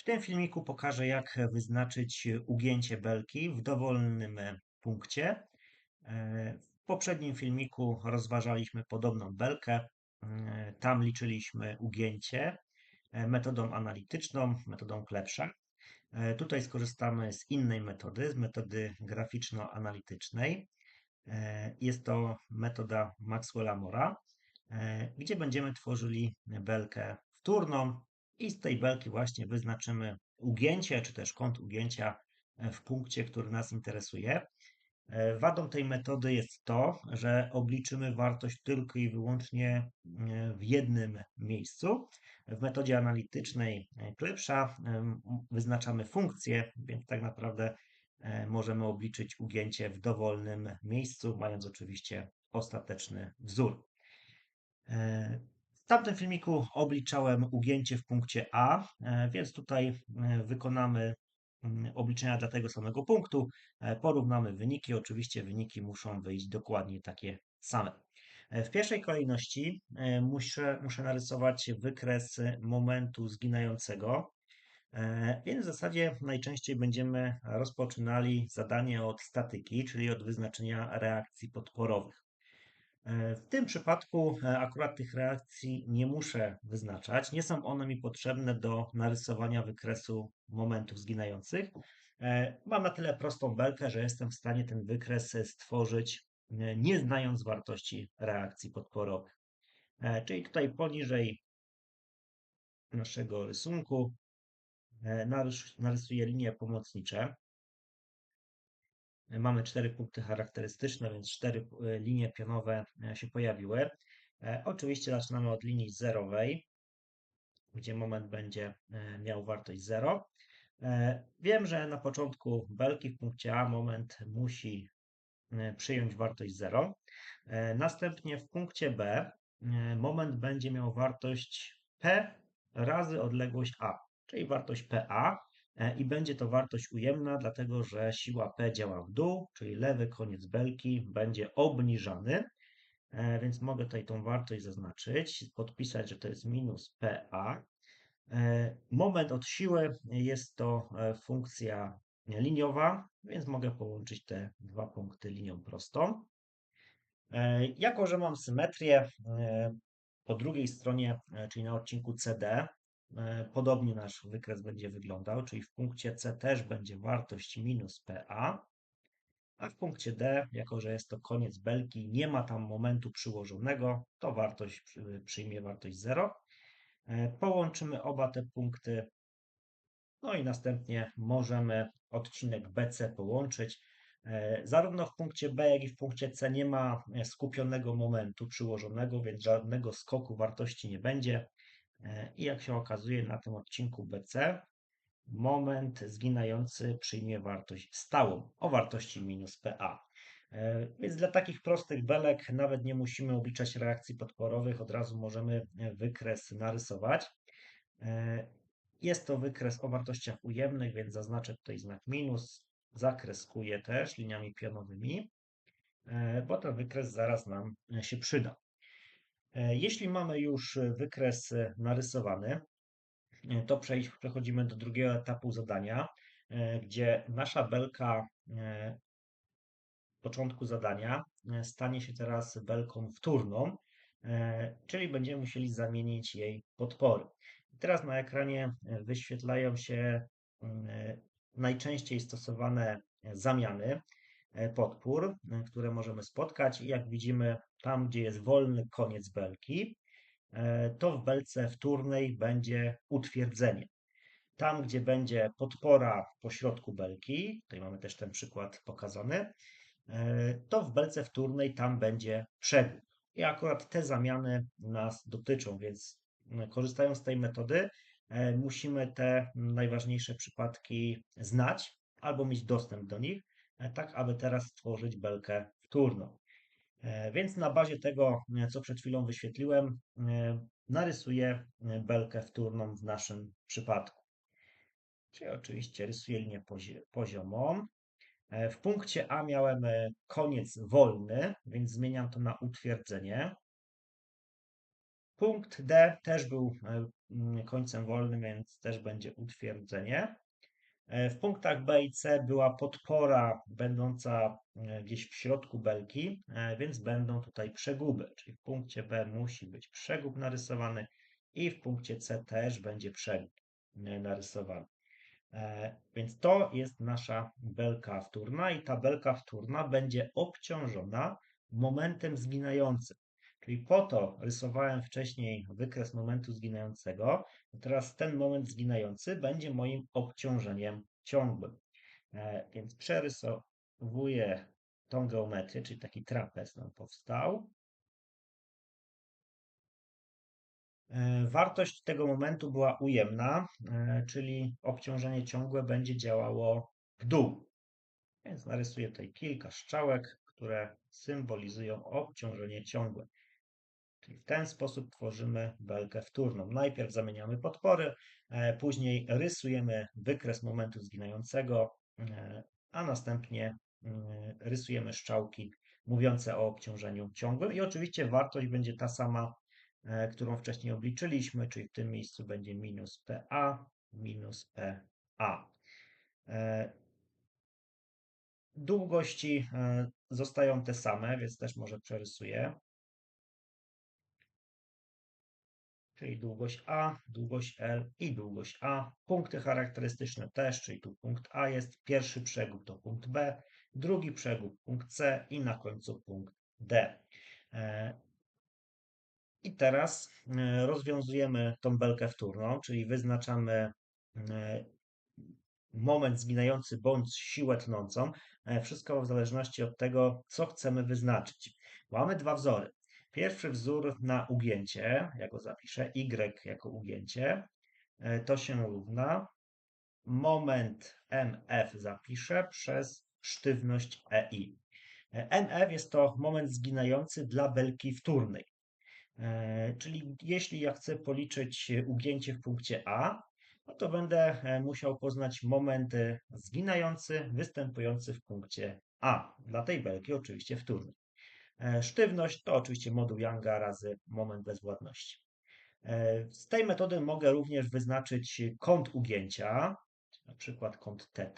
W tym filmiku pokażę, jak wyznaczyć ugięcie belki w dowolnym punkcie. W poprzednim filmiku rozważaliśmy podobną belkę. Tam liczyliśmy ugięcie metodą analityczną, metodą Klepsza. Tutaj skorzystamy z innej metody, z metody graficzno-analitycznej. Jest to metoda Maxwella-Mora, gdzie będziemy tworzyli belkę wtórną, i z tej belki właśnie wyznaczymy ugięcie, czy też kąt ugięcia e, w punkcie, który nas interesuje. E, wadą tej metody jest to, że obliczymy wartość tylko i wyłącznie e, w jednym miejscu. W metodzie analitycznej Klepsza wyznaczamy funkcję, więc tak naprawdę możemy obliczyć ugięcie w dowolnym miejscu, mając oczywiście ostateczny wzór tamtym filmiku obliczałem ugięcie w punkcie A, e, więc tutaj e, wykonamy mm, obliczenia dla tego samego punktu. E, porównamy wyniki. Oczywiście wyniki muszą wyjść dokładnie takie same. W pierwszej kolejności muszę, muszę narysować wykres momentu zginającego. Więc w zasadzie najczęściej będziemy rozpoczynali zadanie od statyki, czyli od wyznaczenia reakcji podporowych. E, w tym przypadku e, akurat tych reakcji nie muszę wyznaczać. Nie są one mi potrzebne do narysowania wykresu momentów zginających. E, mam na tyle prostą belkę, że jestem w stanie ten wykres stworzyć nie znając wartości reakcji podporowych. Czyli tutaj poniżej naszego rysunku narysuję linie pomocnicze. Mamy cztery punkty charakterystyczne, więc cztery e, linie pionowe e, się pojawiły. E, oczywiście zaczynamy od linii zerowej, gdzie moment będzie miał wartość 0. Wiem, że na początku belki w punkcie A moment musi przyjąć wartość 0. Następnie w punkcie B moment będzie miał wartość P razy odległość A, czyli wartość PA i będzie to wartość ujemna, dlatego że siła P działa w dół, czyli lewy koniec belki będzie obniżany, e, więc mogę tutaj tą wartość zaznaczyć, podpisać, że to jest minus PA. E, moment od siły jest to funkcja liniowa, więc mogę połączyć te dwa punkty linią prostą. Jako, że mam symetrię, po drugiej stronie, czyli na odcinku CD, E, podobnie nasz wykres będzie wyglądał, czyli w punkcie C też będzie wartość minus PA, a w punkcie D, jako że jest to koniec belki, nie ma tam momentu przyłożonego, to wartość przyjmie wartość 0. E, połączymy oba te punkty, no i następnie możemy odcinek BC połączyć. E, zarówno w punkcie B, jak i w punkcie C nie ma skupionego momentu przyłożonego, więc żadnego skoku wartości nie będzie. E, I jak się okazuje na tym odcinku BC, moment zginający przyjmie wartość stałą o wartości minus PA. E, więc dla takich prostych belek nawet nie musimy obliczać reakcji podporowych, od razu możemy wykres narysować. E, jest to wykres o wartościach ujemnych, więc zaznaczę tutaj znak minus, zakreskuję też liniami pionowymi, bo ten wykres zaraz nam się przyda. E, jeśli mamy już wykres narysowany, e, to przechodzimy do drugiego etapu zadania, e, gdzie nasza belka początku zadania stanie się teraz belką wtórną, czyli będziemy musieli zamienić jej podpory. Teraz na ekranie wyświetlają się najczęściej stosowane zamiany. E, podpór, e, które możemy spotkać. I jak widzimy, tam gdzie jest wolny koniec belki, e, to w belce wtórnej będzie utwierdzenie. Tam, gdzie będzie podpora po środku belki, tutaj mamy też ten przykład pokazany, to w belce wtórnej tam będzie przegód. I akurat te zamiany nas dotyczą, więc korzystając z tej metody, musimy te najważniejsze przypadki znać albo mieć dostęp do nich, tak aby teraz stworzyć belkę wtórną. E, więc na bazie tego, e, co przed chwilą wyświetliłem, narysuję belkę wtórną w naszym przypadku. Czyli oczywiście rysuję linię poziomą. W punkcie A miałem koniec wolny, więc zmieniam to na utwierdzenie. Punkt D też był końcem wolnym, więc też będzie utwierdzenie. W punktach B i C była podpora będąca gdzieś w środku belki, więc będą tutaj przeguby, czyli w punkcie B musi być przegub narysowany i w punkcie C też będzie przegub narysowany. E, więc to jest nasza belka wtórna i ta belka wtórna będzie obciążona momentem zginającym. Czyli po to rysowałem wcześniej wykres momentu zginającego, teraz ten moment zginający będzie moim obciążeniem ciągłym. E, więc przerysowuję tą geometrię, czyli taki trapez nam powstał. E, wartość tego momentu była ujemna, e, czyli obciążenie ciągłe będzie działało w dół. Więc narysuję tutaj kilka strzałek, które symbolizują obciążenie ciągłe. Czyli w ten sposób tworzymy belkę wtórną. Najpierw zamieniamy podpory, e, później rysujemy wykres momentu zginającego, a następnie rysujemy strzałki mówiące o obciążeniu ciągłym i oczywiście wartość będzie ta sama E, którą wcześniej obliczyliśmy, czyli w tym miejscu będzie minus PA minus PA. E, długości e, zostają te same, więc też może przerysuję. Czyli długość A, długość L i długość A. Punkty charakterystyczne też, czyli tu punkt A jest, pierwszy przegub to punkt B, drugi przegub punkt C i na końcu punkt D. I teraz e, rozwiązujemy tą belkę wtórną, czyli wyznaczamy e, moment zginający bądź siłę tnącą. E, wszystko w zależności od tego, co chcemy wyznaczyć. Mamy dwa wzory. Pierwszy wzór na ugięcie, ja go zapiszę, y jako ugięcie, to się równa moment mf zapiszę przez sztywność ei. mf jest to moment zginający dla belki wtórnej. E, czyli jeśli ja chcę policzyć ugięcie w punkcie A, no to będę e, musiał poznać moment zginający występujący w punkcie A. Dla tej belki oczywiście wtórny. E, sztywność to oczywiście moduł Younga razy moment bezwładności. Z tej metody mogę również wyznaczyć kąt ugięcia, na przykład kąt θ.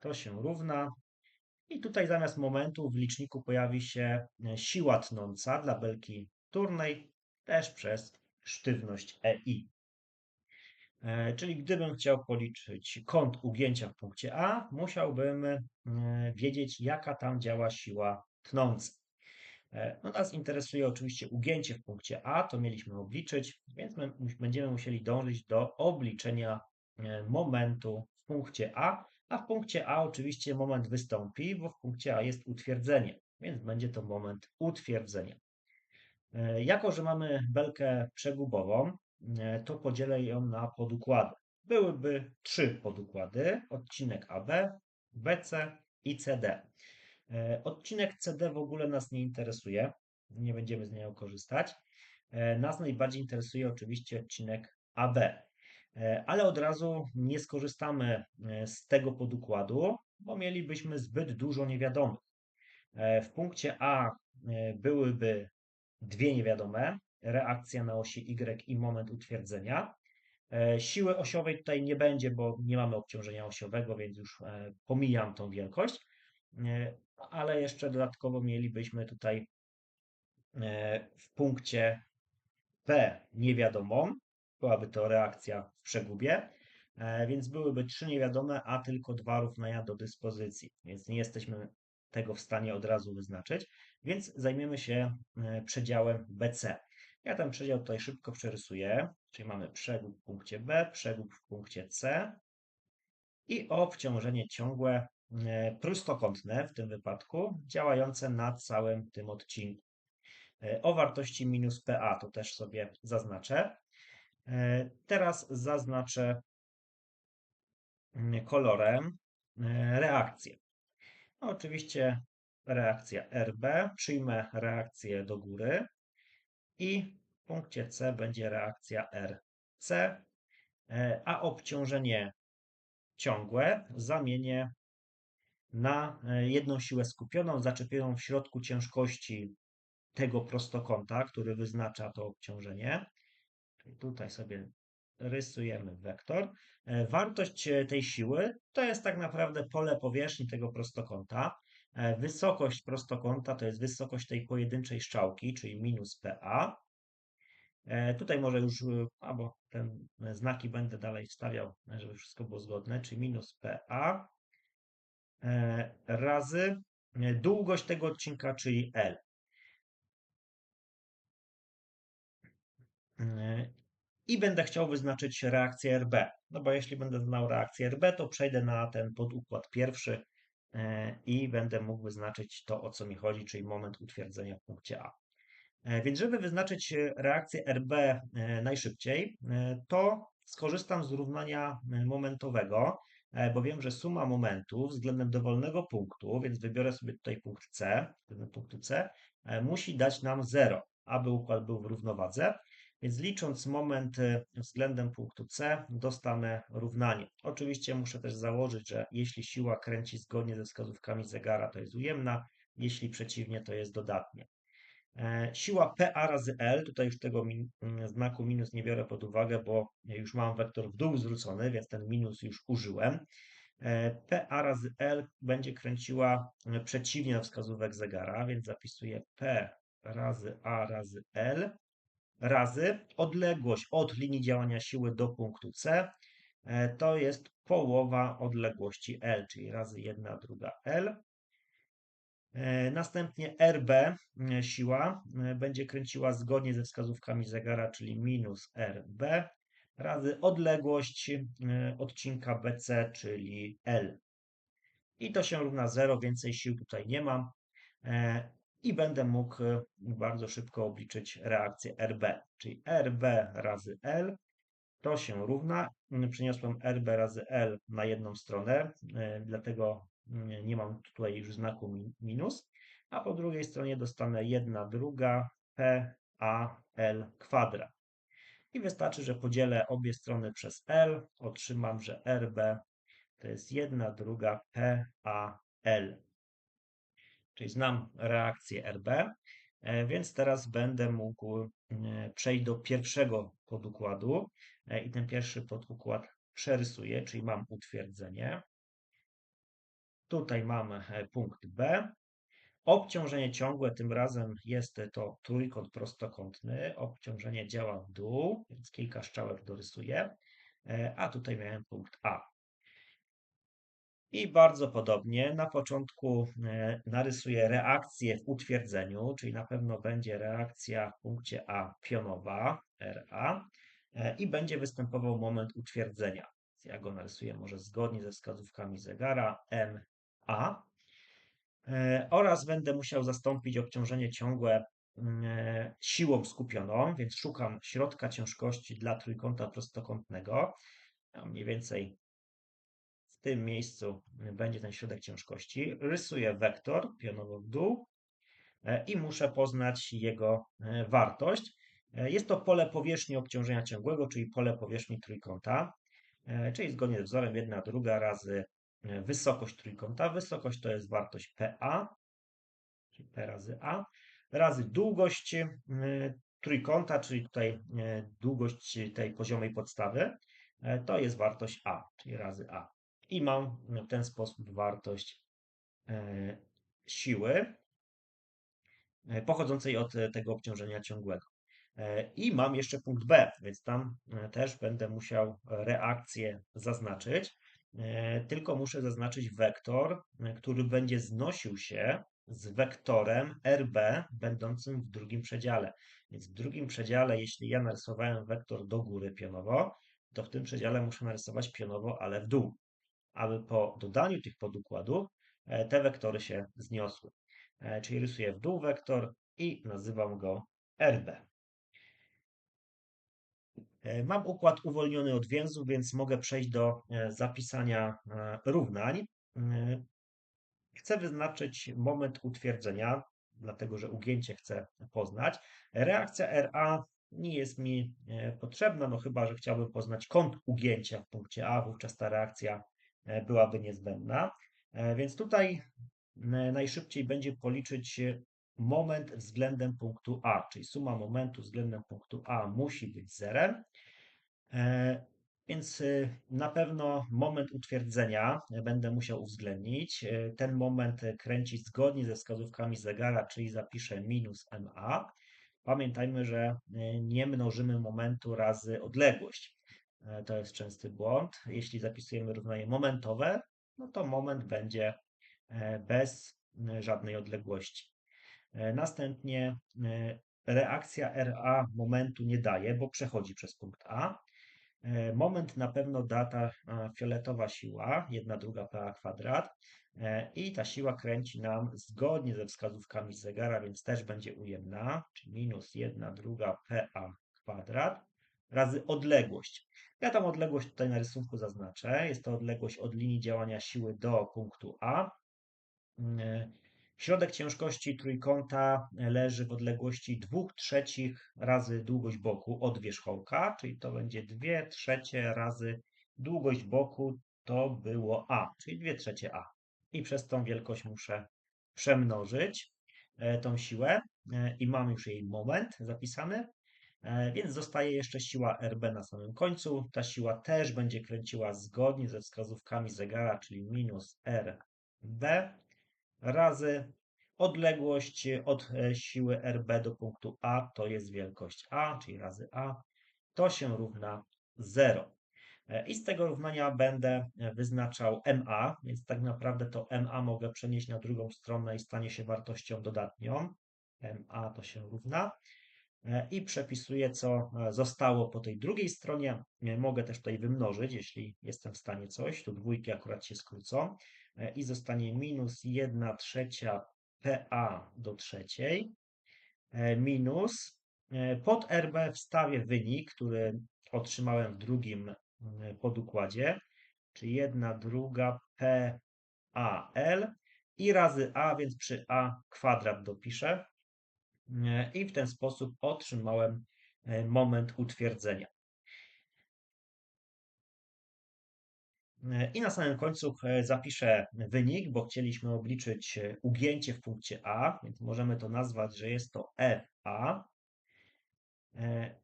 To się równa i tutaj zamiast momentu w liczniku pojawi się siła tnąca dla belki wtórnej też przez sztywność EI. E, czyli gdybym chciał policzyć kąt ugięcia w punkcie A, musiałbym e, wiedzieć, jaka tam działa siła tnąca. E, no nas interesuje oczywiście ugięcie w punkcie A, to mieliśmy obliczyć, więc my będziemy musieli dążyć do obliczenia momentu w punkcie A, a w punkcie A oczywiście moment wystąpi, bo w punkcie A jest utwierdzenie, więc będzie to moment utwierdzenia. E, jako, że mamy belkę przegubową, e, to podzielę ją na podukłady. Byłyby trzy podukłady, odcinek AB, BC i CD. E, odcinek CD w ogóle nas nie interesuje, nie będziemy z niego korzystać. Nas najbardziej interesuje oczywiście odcinek AB, ale od razu nie skorzystamy z tego podukładu, bo mielibyśmy zbyt dużo niewiadomych. W punkcie A byłyby dwie niewiadome, reakcja na osi Y i moment utwierdzenia. E, siły osiowej tutaj nie będzie, bo nie mamy obciążenia osiowego, więc już e, pomijam tą wielkość, e, ale jeszcze dodatkowo mielibyśmy tutaj w punkcie P niewiadomą, byłaby to reakcja w przegubie, więc byłyby trzy niewiadome, a tylko dwa równania do dyspozycji, więc nie jesteśmy tego w stanie od razu wyznaczyć, więc zajmiemy się e, przedziałem BC. Ja ten przedział tutaj szybko przerysuję, czyli mamy przegub w punkcie B, przegub w punkcie C i obciążenie ciągłe e, prostokątne w tym wypadku, działające na całym tym odcinku. E, o wartości minus PA to też sobie zaznaczę. Teraz zaznaczę mm, kolorem reakcję. No, oczywiście reakcja RB, przyjmę reakcję do góry i w punkcie C będzie reakcja RC, e, a obciążenie ciągłe zamienię na e, jedną siłę skupioną, zaczepioną w środku ciężkości tego prostokąta, który wyznacza to obciążenie. Tutaj sobie rysujemy wektor. E, wartość e, tej siły to jest tak naprawdę pole powierzchni tego prostokąta. Wysokość prostokąta to jest wysokość tej pojedynczej strzałki, czyli minus PA. Tutaj może już, albo te znaki będę dalej wstawiał, żeby wszystko było zgodne, czyli minus PA razy długość tego odcinka, czyli L. i będę chciał wyznaczyć reakcję RB. No bo jeśli będę znał reakcję RB, to przejdę na ten podukład pierwszy e, i będę mógł wyznaczyć to, o co mi chodzi, czyli moment utwierdzenia w punkcie A. E, więc żeby wyznaczyć reakcję RB e, najszybciej, to skorzystam z równania momentowego, bo wiem, że suma momentów względem dowolnego punktu, więc wybiorę sobie tutaj punkt C, względem punktu C, musi dać nam 0, aby układ był w równowadze. Więc licząc moment y, względem punktu C, dostanę równanie. Oczywiście muszę też założyć, że jeśli siła kręci zgodnie ze wskazówkami zegara, to jest ujemna, jeśli przeciwnie, to jest dodatnie. E, siła PA razy L, tutaj już tego min mm, znaku minus nie biorę pod uwagę, bo już mam wektor w dół zwrócony, więc ten minus już użyłem. E, PA razy L będzie kręciła e, przeciwnie wskazówek zegara, więc zapisuję P razy A razy L razy odległość od linii działania siły do punktu C. To jest połowa odległości L, czyli razy 1 druga L. E, następnie RB e, siła będzie kręciła zgodnie ze wskazówkami zegara, czyli minus RB razy odległość odcinka BC, czyli L. I to się równa 0, więcej sił tutaj nie mam i będę mógł e, bardzo szybko obliczyć reakcję RB, czyli RB razy L to się równa. Przeniosłem RB razy L na jedną stronę, e, dlatego nie mam tutaj już znaku minus, a po drugiej stronie dostanę 1 druga PAL kwadrat. I wystarczy, że podzielę obie strony przez L, otrzymam, że RB to jest 1 druga PAL czyli znam reakcję RB, e, więc teraz będę mógł e, przejść do pierwszego podukładu e, i ten pierwszy podukład przerysuję, czyli mam utwierdzenie. Tutaj mamy punkt B. Obciążenie ciągłe, tym razem jest to trójkąt prostokątny. Obciążenie działa w dół, więc kilka strzałek dorysuję. A tutaj miałem punkt A. I bardzo podobnie na początku e, narysuję reakcję w utwierdzeniu, czyli na pewno będzie reakcja w punkcie A pionowa, RA, e, i będzie występował moment utwierdzenia. Ja go narysuję może zgodnie ze wskazówkami zegara MA. E, oraz będę musiał zastąpić obciążenie ciągłe mm, siłą skupioną, więc szukam środka ciężkości dla trójkąta prostokątnego. Mniej więcej w tym miejscu będzie ten środek ciężkości. Rysuję wektor pionowo w dół e, i muszę poznać jego e, wartość. E, jest to pole powierzchni obciążenia ciągłego, czyli pole powierzchni trójkąta, czyli zgodnie z wzorem jedna druga razy wysokość trójkąta. Wysokość to jest wartość PA, czyli P razy A, razy długość trójkąta, czyli tutaj długość tej poziomej podstawy, to jest wartość A, czyli razy A i mam w ten sposób wartość e, siły e, pochodzącej od e, tego obciążenia ciągłego. I mam jeszcze punkt B, więc tam też będę musiał reakcję zaznaczyć, tylko muszę zaznaczyć wektor, który będzie znosił się z wektorem RB będącym w drugim przedziale. Więc w drugim przedziale, jeśli ja narysowałem wektor do góry pionowo, to w tym przedziale muszę narysować pionowo, ale w dół aby po dodaniu tych podukładów e, te wektory się zniosły. E, czyli rysuję w dół wektor i nazywam go RB. E, mam układ uwolniony od więzów, więc mogę przejść do zapisania równań. Chcę wyznaczyć moment utwierdzenia, dlatego że ugięcie chcę poznać. Reakcja RA nie jest mi potrzebna, no chyba, że chciałbym poznać kąt ugięcia w punkcie A, wówczas ta reakcja E, byłaby niezbędna. E, więc tutaj najszybciej będzie policzyć moment względem punktu A, czyli suma momentu względem punktu A musi być zerem. E, więc y, na pewno moment utwierdzenia będę musiał uwzględnić. E, ten moment kręcić zgodnie ze wskazówkami zegara, czyli zapiszę minus MA. Pamiętajmy, że e, nie mnożymy momentu razy odległość. To jest częsty błąd. Jeśli zapisujemy równanie momentowe, no to moment będzie bez żadnej odległości. Następnie reakcja RA momentu nie daje, bo przechodzi przez punkt A. E, moment na pewno da ta fioletowa siła, jedna druga PA kwadrat e, i ta siła kręci nam zgodnie ze wskazówkami zegara, więc też będzie ujemna, czyli minus jedna druga PA kwadrat razy odległość. Ja tą odległość tutaj na rysunku zaznaczę. Jest to odległość od linii działania siły do punktu A. Środek ciężkości trójkąta leży w odległości 2 trzecich razy długość boku od wierzchołka, czyli to będzie 2 trzecie razy długość boku, to było A, czyli 2 trzecie A. I przez tą wielkość muszę przemnożyć e, tą siłę e, i mam już jej moment zapisany, e, więc zostaje jeszcze siła RB na samym końcu. Ta siła też będzie kręciła zgodnie ze wskazówkami zegara, czyli minus RB razy odległość od e, siły RB do punktu A to jest wielkość A, czyli razy A, to się równa 0. E, I z tego równania będę e, wyznaczał MA, więc tak naprawdę to MA mogę przenieść na drugą stronę i stanie się wartością dodatnią. MA to się równa. I przepisuję, co zostało po tej drugiej stronie. Mogę też tutaj wymnożyć, jeśli jestem w stanie coś. Tu dwójki akurat się skrócą. E, i zostanie minus 1 trzecia PA do trzeciej e, minus e, pod RB wstawię wynik, który otrzymałem w drugim podukładzie, czyli 1 druga PAL i razy A, więc przy A kwadrat dopiszę i w ten sposób otrzymałem moment utwierdzenia. I na samym końcu e, zapiszę wynik, bo chcieliśmy obliczyć e, ugięcie w punkcie A, więc możemy to nazwać, że jest to FA. E,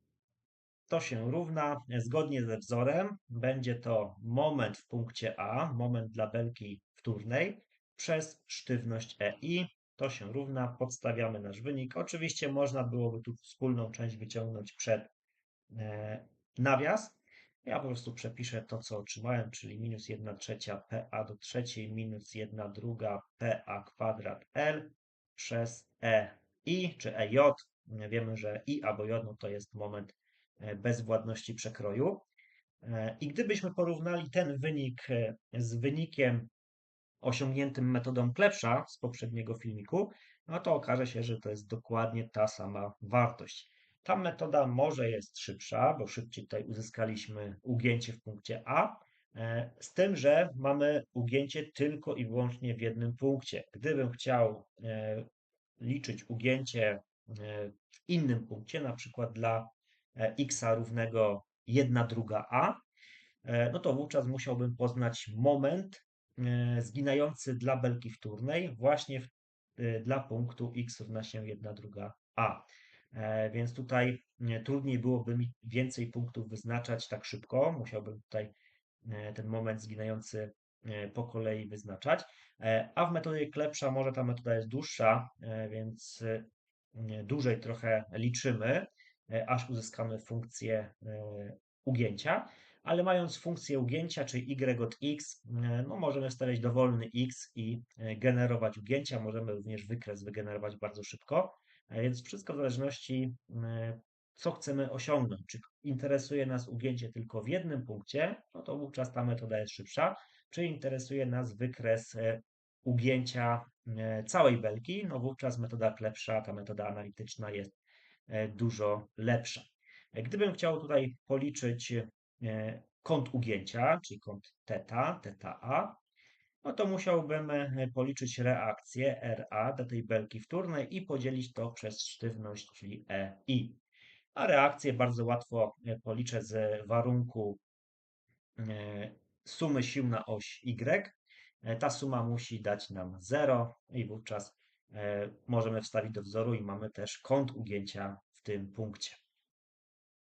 to się równa, zgodnie ze wzorem, będzie to moment w punkcie A, moment dla belki wtórnej, przez sztywność EI. To się równa, podstawiamy nasz wynik. Oczywiście można byłoby tu wspólną część wyciągnąć przed nawias, ja po prostu przepiszę to, co otrzymałem, czyli minus 1 trzecia PA do trzeciej minus 1 druga PA kwadrat L przez EI czy EJ. Wiemy, że I albo J no to jest moment e, bezwładności przekroju. E, I gdybyśmy porównali ten wynik e, z wynikiem osiągniętym metodą Klepsza z poprzedniego filmiku, no to okaże się, że to jest dokładnie ta sama wartość. Ta metoda może jest szybsza, bo szybciej tutaj uzyskaliśmy ugięcie w punkcie A, e, z tym, że mamy ugięcie tylko i wyłącznie w jednym punkcie. Gdybym chciał e, liczyć ugięcie e, w innym punkcie, na przykład dla x równego 1 druga a, no to wówczas musiałbym poznać moment zginający dla belki wtórnej właśnie w, dla punktu x równa się 1 druga a. E, więc tutaj trudniej byłoby mi więcej punktów wyznaczać tak szybko. Musiałbym tutaj e, ten moment zginający e, po kolei wyznaczać. A w metodzie klepsza może ta metoda jest dłuższa, więc dłużej trochę liczymy, aż uzyskamy funkcję ugięcia. Ale mając funkcję ugięcia, czyli y od x, no możemy wstawiać dowolny x i generować ugięcia. Możemy również wykres wygenerować bardzo szybko. Więc wszystko w zależności, e, co chcemy osiągnąć. Czy interesuje nas ugięcie tylko w jednym punkcie, no to wówczas ta metoda jest szybsza. Czy interesuje nas wykres e, ugięcia e, całej belki, no wówczas metoda lepsza, ta metoda analityczna jest dużo lepsza. Gdybym chciał tutaj policzyć kąt ugięcia, czyli kąt θ, θA, no to musiałbym e, policzyć reakcję RA do tej belki wtórnej i podzielić to przez sztywność, czyli EI. A reakcję bardzo łatwo e, policzę z warunku e, sumy sił na oś Y. Ta suma musi dać nam 0 i wówczas możemy wstawić do wzoru i mamy też kąt ugięcia w tym punkcie.